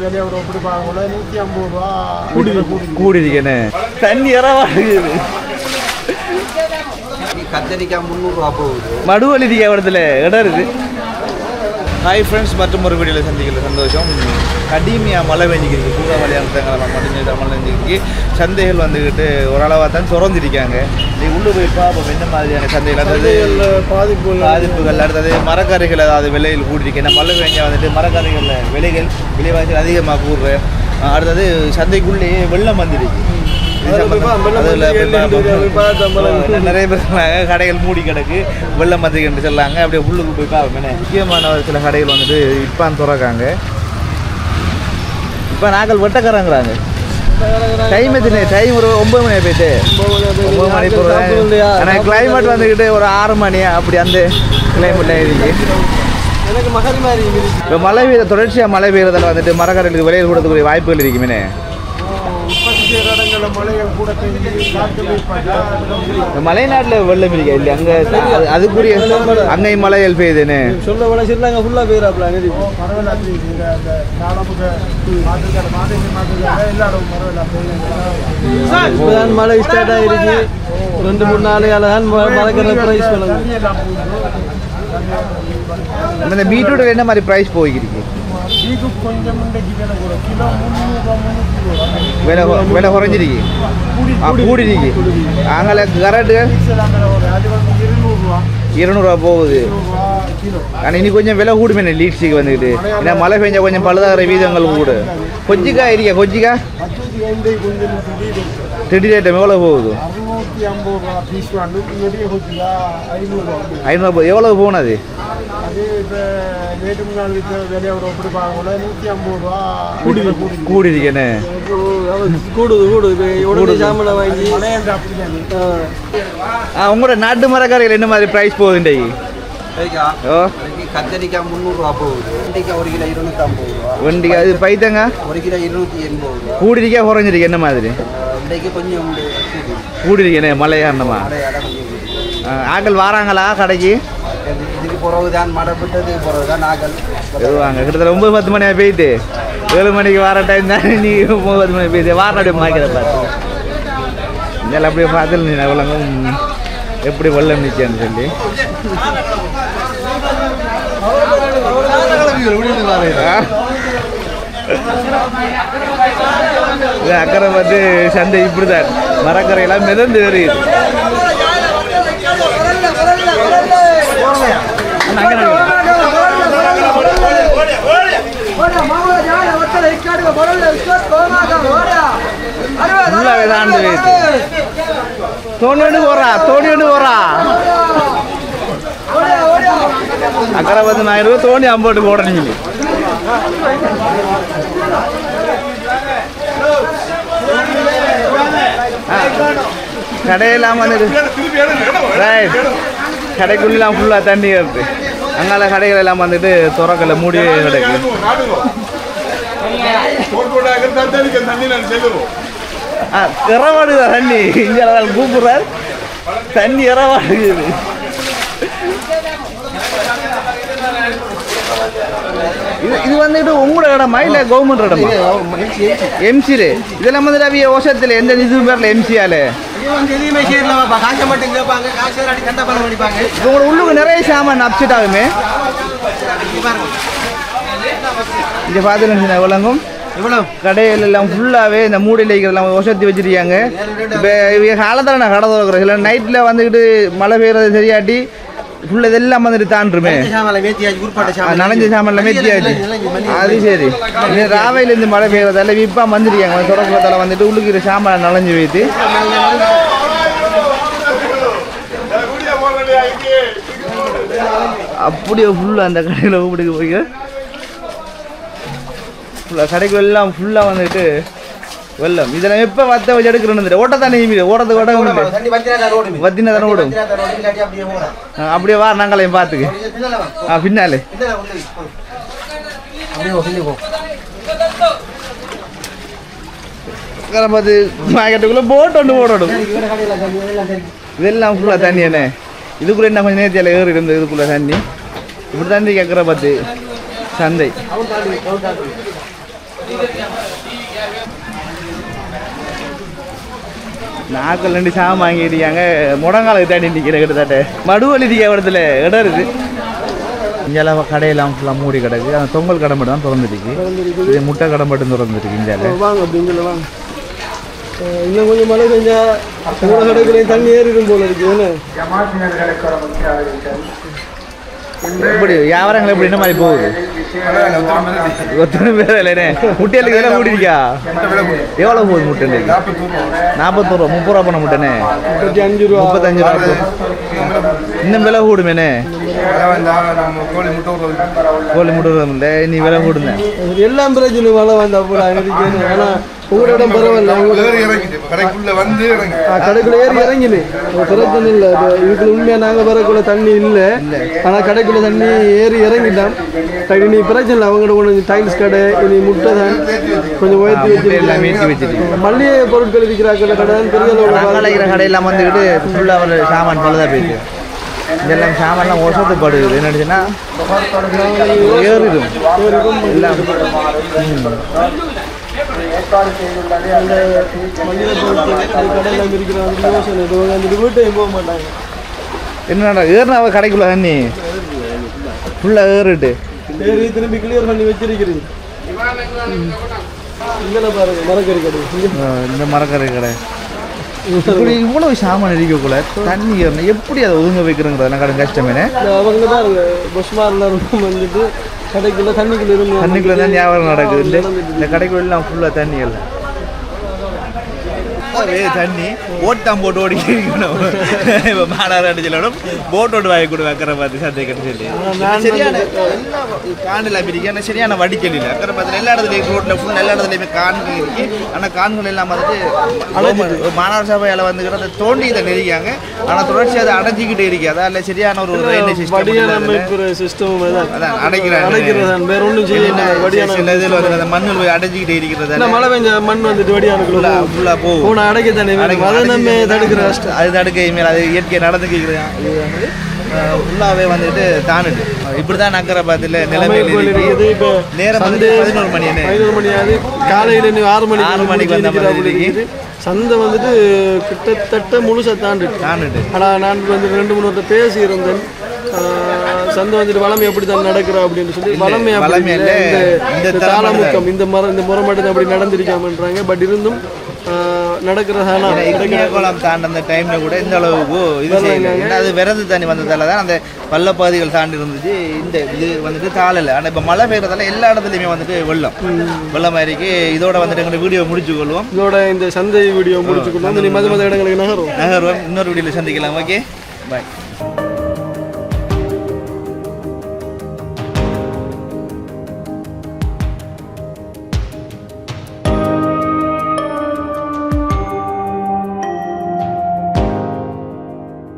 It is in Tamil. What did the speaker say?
விலை ஒரு எப்படி பார்க்கல நூற்றி ஐம்பது ரூபா. கூடிருக்கேனே தண்ணி இறவாடுது கத்தரிக்காய் முந்நூறுரூவா போகுது. மடுவலி இருக்க இடத்துல இடம் இருக்கு ஹாய் ஃப்ரெண்ட்ஸ் மற்றும் ஒரு வீடியோவில் சந்திக்கல சந்தோஷம் கடுமையாக மழை பெஞ்சிக்கிருக்கு பூரா மலையாளத்தங்களை மட்டும் மழை பெஞ்சிருக்கு சந்தைகள் வந்துக்கிட்டு ஓரளவாக தான் திறந்துருக்காங்க நீ உள்ளே போய் பார்ப்போம் என்ன மாதிரியான சந்தைகள் அதாவது பாதிப்பு பாதிப்புகள் அடுத்தது மரக்கறிகள் ஏதாவது விலையில் கூடிருக்கு ஏன்னா மழை பெஞ்சா வந்துட்டு மரக்கறிகளில் விலைகள் விலைவாசிகள் அதிகமாக கூடுற அடுத்தது சந்தைக்குள்ளேயே வெள்ளம் வந்துருக்கு அதுல நிறைய பேர் கடைகள் மூடி கிடக்கு வெள்ளம் வந்துக்கிட்டு சொல்லாங்க. அப்படியே உள்ளுக்கு போய் பார்ப்போம் முக்கியமான ஒரு சில கடைகள் வந்துட்டு இப்பான் திறக்காங்க. இப்போ நாங்கள் வெட்டக்காரங்கிறாங்க. டைம் எத்தனை? டைம் ஒரு ஒன்பது மணி போயிட்டு ஒன்பது மணி போகிறேன் ஆனால் கிளைமேட் வந்துக்கிட்டு ஒரு ஆறு மணி அப்படி அந்த கிளைமேட்டில் இருக்கு. எனக்கு மகரி மாதிரி இருக்குது. இப்போ மழை பெய்ய தொடர்ச்சியாக மழை பெய்யறதால வந்துட்டு மரக்கடைகளுக்கு விலையில் கொடுக்கக்கூடிய வாய்ப்புகள் இருக்குமே மலைநாட்டில் வெள்ளம் இருக்கா இல்லை அங்கே அதுக்குரிய அங்கேயும். மழைகள் பெய்யுதுன்னு சொல்ல ஃபுல்லாக மாற்றுக்கார மாதேசி மாற்றுக்கார எல்லா இடமும் பரவாயில்ல இப்போதான் மழை ஸ்டார்ட் ஆகிருக்கு ரெண்டு மூணு நாளையால தான் மழைக்கிற ப்ரைஸ் இந்த பீட்ரூட் என்ன மாதிரி ப்ரைஸ் போய்க்கிருக்கு? இது கொஞ்சம் இன்றைக்கு விலை கூட கிலோ முந்நூறுரூவா முந்நூற்றி ஆனால் இனி கொஞ்சம் விலை கூடுமே லீட்ஸுக்கு வந்துக்கிட்டு. ஏன்னா மழை பெஞ்சா கொஞ்சம் பழுதாகிற வீதங்கள் கூட. கொஜ்ஜிக்கா இருக்கா கொஞ்சம் திடீர் ஐட்டம் எவ்வளோ போகுது? ஐநூறு எவ்வளோ போனது? அது கூடிருக்கேன்னு கூடுது. கூடுது. உங்களோட நாட்டு மரக்காரிகள் என்ன மாதிரி ப்ரைஸ் போகுது இன்றைக்கு? கத்தரிக்காய் முந்நூறுரூவா போகுது. வெண்டைக்காய் ஒரு கிலோ இருநூற்றம்பது ரூபா. வண்டிக்கு அது பைத்தங்க? ஒரு கிலோ இருநூற்றி எண்பது ரூபா. கூடிருக்கா குறைஞ்சிருக்கு என்ன மாதிரி? இன்றைக்கு கொஞ்சம் கூடிருக்கேனே மழை காரணமா மழையால கொஞ்சம் கூடுது. ஆ, ஆட்கள் வராங்களா கடைக்கு? இது- இதுக்கு பிறகு தான் மழை விட்டதுக்கு பிறகு தான் நாங்கள் வருவாங்க. கிட்டத்தட்ட ஒன்பது பத்து மணியாக போயிட்டு. ஏழு மணிக்கு வர டைம் தான். நீ ஒன்பது பத்து மணி போயிட்டு. வாரம் அப்படியே மாய்க்கிறத பார்த்து அப்படியே பார்த்து நீ விளங்கும் எப்படி வெள்ளம் நிற்கன்னு சொல்லி? இது அக்கறை பார்த்து சந்தை இப்படிதான் மரக்கரையெல்லாம் மிதந்து வருது ஃபுல்லாகவே தாண்டு வைத்து தோணியோடு போறா தோணியோடு போறா அக்கறை பத்து ஆயிரம் ரூபாய் தோணி அம்போட்டு போடணும் கடையெல்லாம் வந்துட்டு ரைட் கடைக்குள்ளெல்லாம் ஃபுல்லாக தண்ணி வருது அங்கால கடைகள் எல்லாம் வந்துட்டு துறக்கல மூடி கிடக்கு ஆ இறவாடுதா தண்ணி. இங்கே கூப்பிடுறார். தண்ணி இறவாடுது இது. இது வந்துட்டு உங்களோட இடமா இல்லை கவர்மெண்ட் இடமா? எம்சிலே இதெல்லாம் வந்துட்டு அவிய ஓசத்தில் எந்த இது பேரில் எம்சியால உங்களோட உள்ளுக்கு நிறைய சாமான் அப்செட் ஆகுமே. இங்கே பார்த்துட்டு விளங்கும் கடைகள் எல்லாம் ஃபுல்லாகவே இந்த மூடையில் இருக்கிறதெல்லாம் ஒசத்தி வச்சிருக்காங்க. இப்போ இவங்க காலத்தில் நான் கடை திறக்கிறேன். சில நைட்டில் வந்துக்கிட்டு மழை பெய்யறது சரியாட்டி ஃபுல்லாக இதெல்லாம் வந்துட்டு ஆ, நனைஞ்ச சாமான்ல மெத்தியாச்சு அது சரி. ராவையிலேருந்து மழை பெய்யறதால விப்பா வந்துருக்காங்க. தொடக்கத்தால வந்துட்டு உள்ளுக்கிற சாமான் நனைஞ்சு வைத்து. அப்படியே ஃபுல்லாக அந்த கடையில் கூப்பிட்டு போய் ஃபுல்லாக கடைக்கு எல்லாம் ஃபுல்லாக வந்துட்டு வெள்ளம். இதெல்லாம் எப்போ வத்த வச்சு எடுக்கிறேன்னு ஓட்டத்தானே மீது ஓட்டத்துக்கு ஓட தண்ணி வத்தினா தானே ஓடும் அப்படியே வா நாங்களையும் பார்த்துக்கு ஆ பின்னாலே. பார்த்து மார்க்கெட்டுக்குள்ளே போட் ஒன்று தண்ணி தண்ணி. இதெல்லாம் ஃபுல்லாக தண்ணி என்ன இதுக்குள்ளே என்ன கொஞ்சம் நேரத்தில் ஏறி இருந்தது இதுக்குள்ளே தண்ணி? இப்படி தான் கேட்குற பார்த்து சந்தை. நாக்கள் ரெண்டு சாமான் வாங்கிட்டிருக்காங்க முடங்காலுக்கு தாண்டி நிற்கிற கிட்டத்தட்ட. மடுவலி இடத்துல இடம் இருக்கு. இங்கெல்லாம் கடையெல்லாம் ஃபுல்லாக மூடி கிடக்கு. அந்த தொங்கல் கடை மட்டும் தான் திறந்துருக்கு. இது முட்டை கடை மட்டும் திறந்துருக்கு இந்தியாவில் வாங்க அப்படிங்கிற வாங்க. இன்னும் கொஞ்சம் மழை பெஞ்சா உங்களோட தண்ணி ஏறிடும் போல இருக்கு. எப்படி? வியாபாரங்கள் எப்படி? என்ன மாதிரி போகுது? ஒத்தனை பேர் இல்லைனே. முட்டைகளுக்கு விலை கூட்டிருக்கா எவ்வளோ போகுது முட்டை நாற்பத்தோரு ரூபா முப்பது ரூபா பண்ண முட்டைனே. முப்பத்தி அஞ்சு ரூபா. முப்பத்தஞ்சு ரூபா. இன்னும் விலை கூடுமேனே? கோழி முட்டை நீ விலை கூடுங்க எல்லாம் பிரச்சனை மழை வந்தா போல உங்களோட பரவாயில்ல கடைக்குள்ள வந்து கடைக்குள்ள ஏறி இறங்கினு. பிரச்சனை இல்லை. இதுக்குள்ள உண்மையா நாங்க வரக்குள்ள தண்ணி இல்ல. ஆனா கடைக்குள்ள தண்ணி ஏறி இறங்கிட்டோம் சரி நீ பிரச்சனை இல்லை. அவங்கள்ட்ட கொஞ்சம் டைல்ஸ் கடை இனி முட்டை தான். கொஞ்சம் உயர்த்தி வச்சிருக்கீங்க மல்லிகை பொருட்கள் விற்கிறாக்கள் கடை தான் பெரிய அளவுல நாங்கள் கடையெல்லாம் வந்துக்கிட்டு ஃபுல்லாக ஒரு சாமான் பழுதாக போயிட்டு. இதெல்லாம் சாமான்லாம் ஒசத்து படுது. என்னச்சுன்னா ஏறிடும். எல்லாம். மல்லிகை பொருட்கள் அந்த வீட்டையும் போக மாட்டாங்க. என்னடா ஏறினா அவள் கடைக்குள்ள தண்ணி? ஃபுல்லாக ஏறிட்டு. ஏறி திரும்பி கிளியர் பண்ணி வச்சிருக்கிறீங்க இந்த மரக்கரை கடை. இப்படி இவ்வளவு சாமான் இருக்கக்குள்ள தண்ணி எப்படி அதை ஒதுங்க வைக்கிறங்கிறது கடன் கஷ்டமேனே அவங்க தான் இருக்கும் வந்துட்டு கடைக்குள்ள தண்ணிக்குள்ள தண்ணிக்குள்ள தான் வியாபாரம் நடக்குது. இந்த கடைக்குள்ள ஃபுல்லாக தண்ணி இல்லை தண்ணி. ஓட்டாம் போட்டு ஓடி இருக்கணும் இப்போ அடிச்சலும் போட் ஓட்டு வாங்கி கொடு அக்கறை பார்த்து சந்தை சொல்லி. சரியான காணில் பிரிக்க ஆனால் சரியான வடிக்கல் இல்லை. அக்கறை பார்த்து எல்லா இடத்துலையும் ரோட்டில் ஃபுல் எல்லா இடத்துலையுமே கான்கள் இருக்கு. ஆனால் கான்கள் எல்லாம் வந்துட்டு மாநகர சபையால் வந்துக்கிட்டு அதை தோண்டி இதை நெருக்காங்க ஆனால் தொடர்ச்சி அதை அடைஞ்சிக்கிட்டு இருக்கு. அதான் சரியான ஒரு ரயில்வே சிஸ்டம் சிஸ்டம் தான். அதான் அடைக்கிறாங்க அடைக்கிறது வேற ஒன்றும் செய்யல. வடியான இதில் வந்து அந்த மண்ணில் போய் அடைஞ்சிக்கிட்டு இருக்கிறது மழை பெஞ்ச மண் வந்துட்டு வடியானுக்குள்ள ஃபுல்லாக போகும். போன அடைக்க தானே தடுக்கிற கஷ்டம். அது தடுக்க இனிமேல் அது இயற்கை நடந்துக்கிறது இது வந்து ஃபுல்லாகவே வந்துட்டு தானுட்டு. இப்படி தான் நக்கரபாத்தில் நிலைமையில் கோயில் இருக்குது. இருக்கு இப்போ நேரம் வந்து பதினோரு மணி என்ன? பதினோரு மணி ஆகுது. காலையில இன்னும் ஆறு மணிக்கு ஆறு மணிக்கு வந்த மாதிரி சந்தை வந்துட்டு கிட்டத்தட்ட முழுசா தாண்டிட்டு தானுட்டு ஆனால் நான் வந்து ரெண்டு மூணு பேசி ஆஹ் சந்தை வந்துட்டு வளமை எப்படி தான் நடக்கிறா அப்படின்னு சொல்லி வளமை வளமை. இந்த தாளமுக்கம் இந்த மரம் இந்த முறை மட்டும் அப்படி நடந்திருக்காமன்றாங்க. பட் இருந்தும் நடக்கிறதானா இக்கினிய குளம் தாண்ட அந்த டைம்ல கூட இந்த அளவுக்கு இது செய்யல. அது விரது தண்ணி வந்ததால தான் அந்த பள்ளப்பகுதிகள் தாண்டி இருந்துச்சு. இந்த இது வந்துட்டு தாளல ஆனால் இப்போ மழை பெய்யறதால எல்லா இடத்துலையுமே வந்துட்டு வெள்ளம். வெள்ளம் மாதிரிக்கு இதோட வந்துட்டு எங்களை வீடியோ முடிச்சு கொள்வோம். இதோட இந்த சந்தை வீடியோ முடிச்சுக்கணும் நீ மத மத இடங்களுக்கு நகரும் நகர்வோம். இன்னொரு வீடியோவில் சந்திக்கலாம். Okay bye